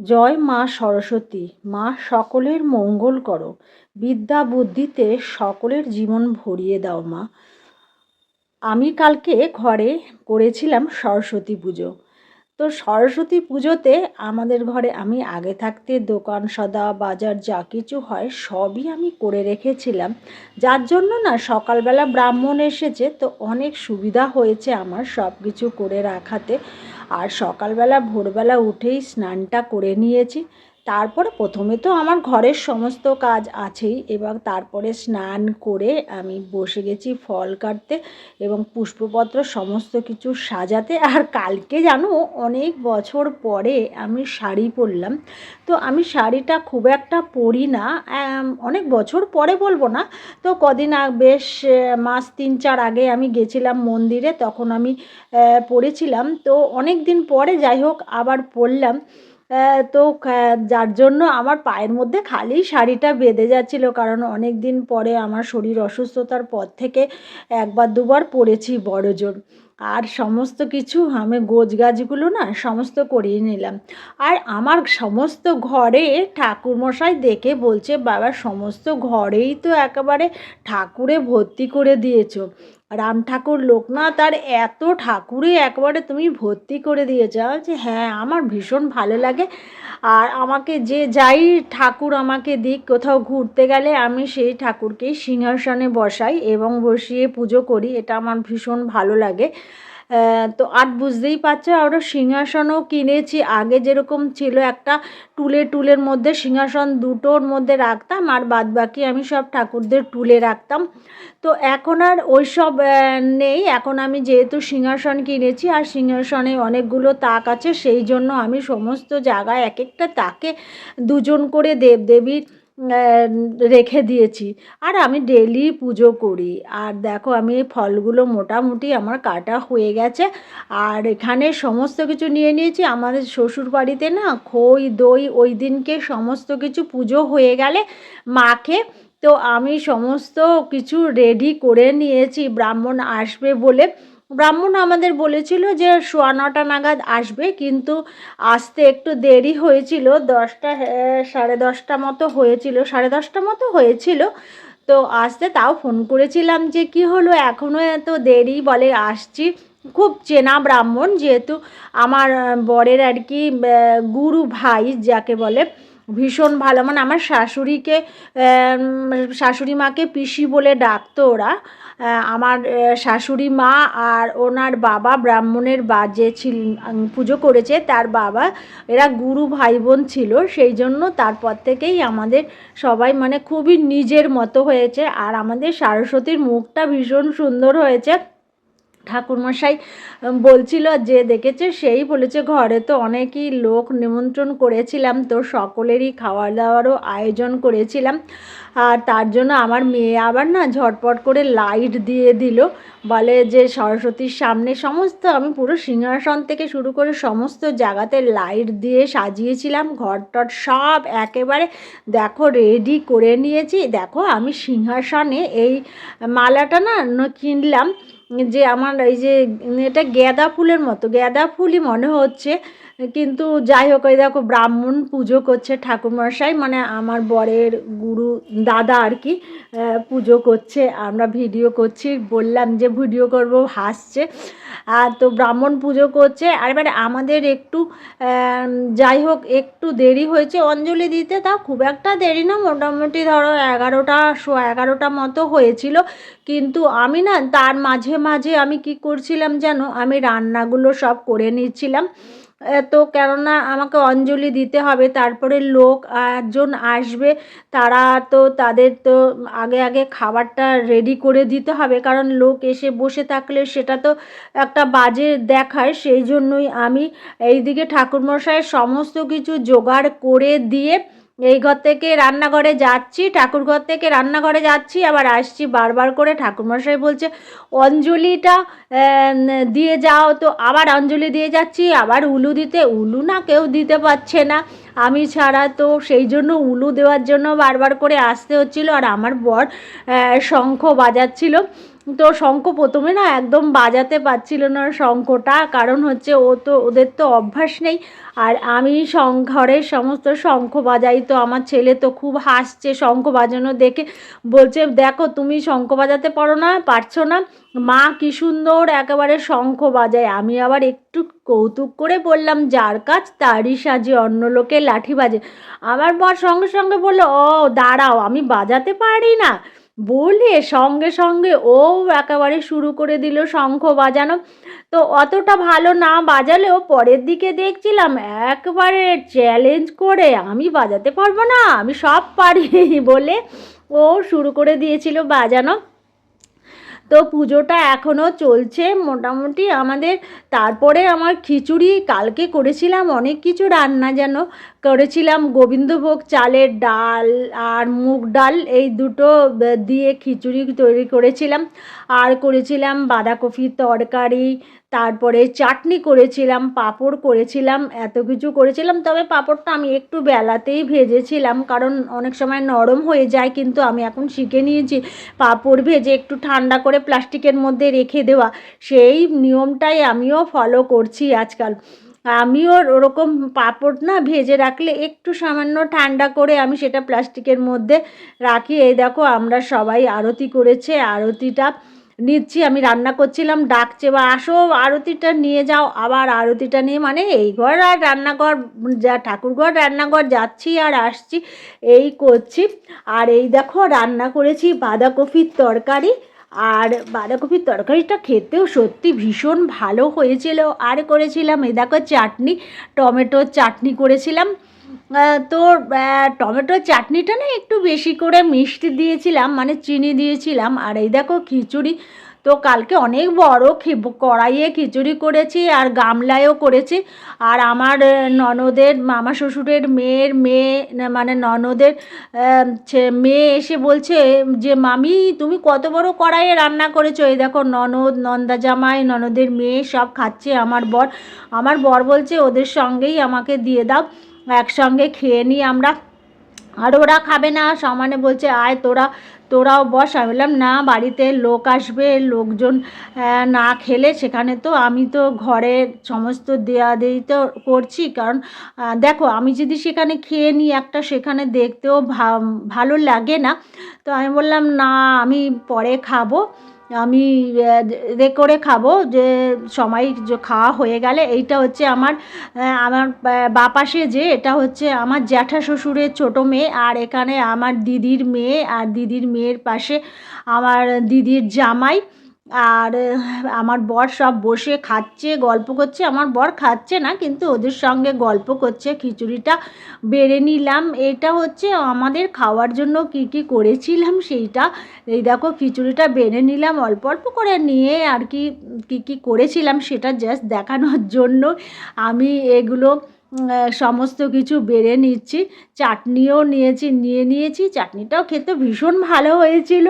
জয় মা সরস্বতী, মা সকলের মঙ্গল করো। বিদ্যা বুদ্ধিতে সকলের জীবন ভরিয়ে দাও মা। আমি কালকে ঘরে করেছিলাম সরস্বতী পুজো। তো সরস্বতী পুজোতে আমাদের ঘরে আমি আগে থাকতে দোকান, সদা, বাজার যা কিছু হয় সবই আমি করে রেখেছিলাম। যার জন্য না সকালবেলা ব্রাহ্মণ এসেছে তো অনেক সুবিধা হয়েছে আমার সব কিছু করে রাখাতে। আর সকালবেলা ভোরবেলা উঠেই স্নানটা করে নিয়েছি। তারপরে প্রথমে তো আমার ঘরের সমস্ত কাজ আছেই এবং তারপরে স্নান করে আমি বসে গেছি ফল কাটতে এবং পুষ্পপত্র সমস্ত কিছু সাজাতে। আর কালকে জানো, অনেক বছর পরে আমি শাড়ি পরলাম। তো আমি শাড়িটা খুব একটা পরি না অনেক বছর পরে বলব না। তো কদিন বেশ মাস তিন চার আগে আমি গেছিলাম মন্দিরে, তখন আমি পরেছিলাম। তো অনেক দিন পরে যাই হোক আবার পরলাম। তো যার জন্য আমার পায়ের মধ্যে খালি শাড়িটা বেঁধে যাচ্ছিল, কারণ অনেক দিন পরে আমার শরীর অসুস্থতার পর থেকে একবার দুবার পরেছি বড় জোর আর সমস্ত কিছু আমি গোছ গাছগুলো না সমস্ত করিয়ে নিলাম। আর আমার সমস্ত ঘরে ঠাকুরমশাই দেখে বলছে, বাবা, সমস্ত ঘরেই তো একেবারে ঠাকুরে ভর্তি করে দিয়েছ। রাম ঠাকুর, লোকনাথ, আর এত ঠাকুরে একবারে তুমি ভর্তি করে দিয়েছ। যে হ্যাঁ আমার ভীষণ ভালো লাগে। আর আমাকে যে যাই ঠাকুর আমাকে দিক, কোথাও ঘুরতে গেলে আমি সেই ঠাকুরকেই সিংহাসনে বসাই এবং বসিয়ে পুজো করি। এটা আমার ভীষণ ভালো লাগে। তো আর বুঝতেই পারছ আমরা সিংহাসনও কিনেছি। আগে যেরকম ছিল একটা টুলে টুলের মধ্যে সিংহাসন দুটোর মধ্যে রাখতাম, আর বাদ বাকি আমি সব ঠাকুরদের টুলে রাখতাম। তো এখন আর ওই সব নেই। এখন আমি যেহেতু সিংহাসন কিনেছি, আর সিংহাসনে অনেকগুলো তাক আছে, সেই জন্য আমি সমস্ত জায়গায় এক একটা তাকে দুজন করে দেবদেবীর রেখে দিয়েছি। আর আমি ডেলি পুজো করি। আর দেখো, আমি ফলগুলো মোটামুটি আমার কাটা হয়ে গেছে। আর এখানে সমস্ত কিছু নিয়ে নিয়েছি। আমাদের শ্বশুর বাড়িতে না খই, দই, ওই দিনকে সমস্ত কিছু পুজো হয়ে গেলে মাকে। তো আমি সমস্ত কিছু রেডি করে নিয়েছি। ব্রাহ্মণ আসবে বলে। ব্রাহ্মণ আমাদের বলেছিল যে সোয়া নটা নাগাদ আসবে, কিন্তু আসতে একটু দেরি হয়েছিল, দশটা সাড়ে দশটা মতো হয়েছিল, সাড়ে দশটা মতো হয়েছিল। তো আসতে তাও ফোন করেছিলাম যে কি হলো এখনও এত দেরি বলে আসছি। খুব চেনা ব্রাহ্মণ, যেহেতু আমার বরের আর কি গুরু ভাই যাকে বলে, ভীষণ ভালো মানে আমার শাশুড়িকে শাশুড়ি মাকে পিসি বলে ডাকতো ওরা। আমার শাশুড়ি মা আর ওনার বাবা ব্রাহ্মণের বা, যে ছিল পুজো করেছে, তার বাবা, এরা গুরু ভাই বোন ছিল, সেই জন্য তারপর থেকেই আমাদের সবাই মানে খুবই নিজের মতো হয়েছে, আর আমাদের সরস্বতীর মুখটা ভীষণ সুন্দর হয়েছে। ঠাকুরমশাই বলছিল যে, দেখেছে, সেই বলেছে, ঘরে তো অনেকই লোক নিমন্ত্রণ করেছিলাম তো, সকলেরই খাওয়া দাওয়ারও আয়োজন করেছিলাম। আর তার জন্য আমার মেয়ে আবার না ঝটপট করে লাইট দিয়ে দিল। বলে যে, সরস্বতীর সামনে সমস্ত, আমি পুরো সিংহাসন থেকে শুরু করে সমস্ত জায়গাতে লাইট দিয়ে সাজিয়েছিলাম। ঘর টট সব একেবারে, দেখো রেডি করে নিয়েছি। দেখো, আমি সিংহাসনে এই মালাটা না কিনলাম। যে আমার এই যে এটা গ্যাদা ফুলের মতো গ্যাদা ফুলই মনে হচ্ছে। কিন্তু যাই হোক ওই দেখো ব্রাহ্মণ পুজো করছে ঠাকুরমশাই মানে আমার বরের গুরু দাদা আর কি পুজো করছে। আমরা ভিডিও করছি, বললাম যে ভিডিও করব, হাসছে। আর তো ব্রাহ্মণ পুজো করছে। আর এবারে আমাদের একটু যাই হোক, একটু দেরি হয়েছে। অঞ্জলি দিতে তা খুব একটা দেরি না, মোটামুটি ধরো এগারোটা শো এগারোটা মতো হয়েছিল। কিন্তু আমি না, তার মাঝে মাঝে আমি কি করছিলাম যেন আমি রান্নাগুলো সব করে নিচ্ছিলাম। তো কেননা আমাকে অঞ্জলি দিতে হবে, তারপরে লোক একজন আসবে, তারা তো তাদের তো আগে আগে খাবারটা রেডি করে দিতে হবে, কারণ লোক এসে বসে থাকলে সেটা তো একটা বাজে দেখায় সেই জন্যই আমি এইদিকে ঠাকুরমশাইয়ের সমস্ত কিছু জোগাড় করে দিয়ে এই ঘর থেকে রান্নাঘরে যাচ্ছি, ঠাকুর ঘর থেকে রান্নাঘরে যাচ্ছি, আবার আসছি বারবার করে ঠাকুরমশাই বলছে, অঞ্জলিটা দিয়ে যাও তো, আবার অঞ্জলি দিয়ে যাচ্ছি, আবার উলু দিতে, উলু না কেউ দিতে পারছে না। আমি ছাড়া তো সেই জন্য উলু দেওয়ার জন্য বারবার করে আসতে হচ্ছিল, আর আমার বর শঙ্খ বাজাচ্ছিল। তো শঙ্খ প্রথমে না একদম বাজাতে পারছিল না শঙ্খটা, কারণ হচ্ছে ও তো, ওদের তো অভ্যাস নেই। আর আমি ঘরের সমস্ত শঙ্খ বাজাই, তো আমার ছেলে তো খুব হাসছে শঙ্খ বাজানো দেখে। বলছে, দেখো, তুমি শঙ্খ বাজাতে পারো না, পারছ না। মা কি সুন্দর একেবারে শঙ্খ বাজায়। আমি আবার একটু কৌতুক করে বললাম, যার কাজ তারই সাজে, অন্য লোকে লাঠি বাজে। আমার বর সঙ্গে সঙ্গে বলল, ও, দাঁড়াও, আমি বাজাতে পারি না। বলে, সঙ্গে সঙ্গে ও একেবারে শুরু করে দিল শঙ্খ বাজানো। তো অতটা ভালো না বাজালেও পরের দিকে দেখছিলাম একবারে চ্যালেঞ্জ করে, আমি বাজাতে পারব না, আমি সব পারি বলে ও শুরু করে দিয়েছিল বাজানো। তো পুজোটা এখনও চলছে মোটামুটি আমাদের। তারপরে আমার খিচুড়ি কালকে করেছিলাম, অনেক কিছু রান্না যেন। করেছিলাম গোবিন্দভোগ চালের ডাল আর মুগ ডাল, এই দুটো দিয়ে খিচুড়ি তৈরি করেছিলাম। আর করেছিলাম বাঁধাকপির তরকারি তারপরে চাটনি করেছিলাম, পাঁপড় করেছিলাম, এত কিছু করেছিলাম। তবে পাঁপড়টা আমি একটু বেলাতেই ভেজেছিলাম, কারণ অনেক সময় নরম হয়ে যায়, কিন্তু আমি এখন শিখে নিয়েছি পাঁপড় ভেজে একটু ঠান্ডা করে প্লাস্টিকের মধ্যে রেখে দেওয়া। সেই নিয়মটাই আমিও ফলো করছি আজকাল। আমিও ওরকম পাঁপড় না ভেজে রাখলে একটু সামান্য ঠান্ডা করে আমি সেটা প্লাস্টিকের মধ্যে রাখি। এই দেখো, আমরা সবাই আরতি করেছে, আরতিটা নিচ্ছি, আমি রান্না করছিলাম, ডাকছে, বা আসো, আরতিটা নিয়ে যাও। আবার আরতিটা নিয়ে মানে এই ঘর আর রান্নাঘর, যা ঠাকুরঘর, রান্নাঘর, যাচ্ছি আর আসছি, এই করছি। আর এই দেখো, রান্না করেছি বাঁধাকপির তরকারি। আর বাঁধাকপির তরকারিটা খেতেও সত্যি ভীষণ ভালো হয়েছিল। আর করেছিলাম, এই দেখো, চাটনি, টমেটোর চাটনি করেছিলাম। তো আহ, টমেটোর চাটনিটা না একটু বেশি করে মিষ্টি দিয়েছিলাম মানে চিনি দিয়েছিলাম। আর এই দেখো খিচুড়ি তো কালকে অনেক বড় কড়াইয়ে খিচুড়ি করেছি আর গামলায়ও করেছি। আর আমার ননদের মামা শ্বশুরের মেয়ের মেয়ে মানে ননদের মেয়ে এসে বলছে যে মামি তুমি কত বড় কড়াইয়ে রান্না করেছ? এই দেখো ননদ নন্দা জামাই ননদের মেয়ে সব খাচ্ছে আমার বর। আমার বর বলছে ওদের সঙ্গেই আমাকে দিয়ে দাও। একসঙ্গে খেয়ে নিই আমরা। আর ওরা খাবে না, সমানে বলছে, আয় তোরা, তোরাও বস। আমি বললাম, না, বাড়িতে লোক আসবে, লোকজন না খেলে সেখানে তো আমি তো ঘরে সমস্ত দেয়া দেই তো করছি। কারণ দেখো, আমি যদি সেখানে খেয়ে নিই একটা, সেখানে দেখতেও ভালো লাগে না। তো আমি বললাম, না, আমি পরে খাব। আমি রে করে খাব, যে সময় খাওয়া হয়ে গেলে, এইটা হচ্ছে আমার আমার বাপাশে যে, এটা হচ্ছে আমার জ্যাঠা শ্বশুরের ছোটো মেয়ে, আর এখানে আমার দিদির মেয়ে, আর দিদির মেয়ের পাশে আমার দিদির জামাই। আর আমার বর সব বসে খাচ্ছে, গল্প করছে। আমার বর খাচ্ছে না, কিন্তু ওদের সঙ্গে গল্প করছে, খিচুড়িটা বেড়ে নিলাম। এটা হচ্ছে আমাদের খাওয়ার জন্য কি কি করেছিলাম সেইটা। এই দেখো, খিচুড়িটা বেড়ে নিলাম, অল্প অল্প করে নিয়ে আর কি, কী কী করেছিলাম সেটা জাস্ট দেখানোর জন্য। আমি এগুলো সমস্ত কিছু বেড়ে নিচ্ছি। চাটনিও নিয়েছি, নিয়ে নিয়েছি। চাটনিটাও খেতে ভীষণ ভালো হয়েছিল।